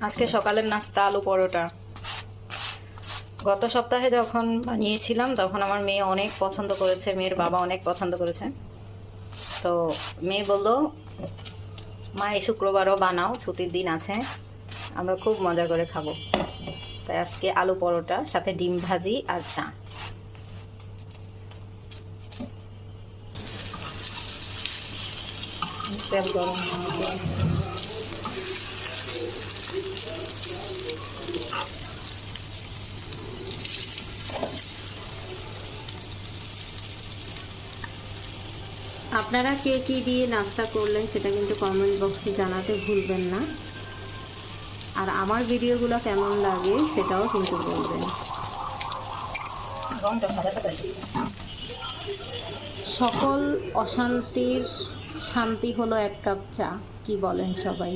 আজকে সকালের নাস্তা, আলু পরোটা। গত সপ্তাহে যখন বানিয়েছিলাম, তখন আমার মেয়ে অনেক পছন্দ করেছে, মেয়ের বাবা অনেক পছন্দ করেছে। তো মেয়ে বলল, মা, এই শুক্রবারও বানাও, ছুটির দিন আছে, আমরা খুব মজা করে খাব। তাই আজকে আলু পরোটা, সাথে ডিম ভাজি আর চা। গরম আপনারা কে কী দিয়ে নাস্তা করলেন সেটা কিন্তু কমেন্ট বক্সে জানাতে ভুলবেন না। আর আমার ভিডিওগুলো কেমন লাগে সেটাও কিন্তু বলবেন। সকল অশান্তির শান্তি হলো এক কাপ চা, কি বলেন সবাই?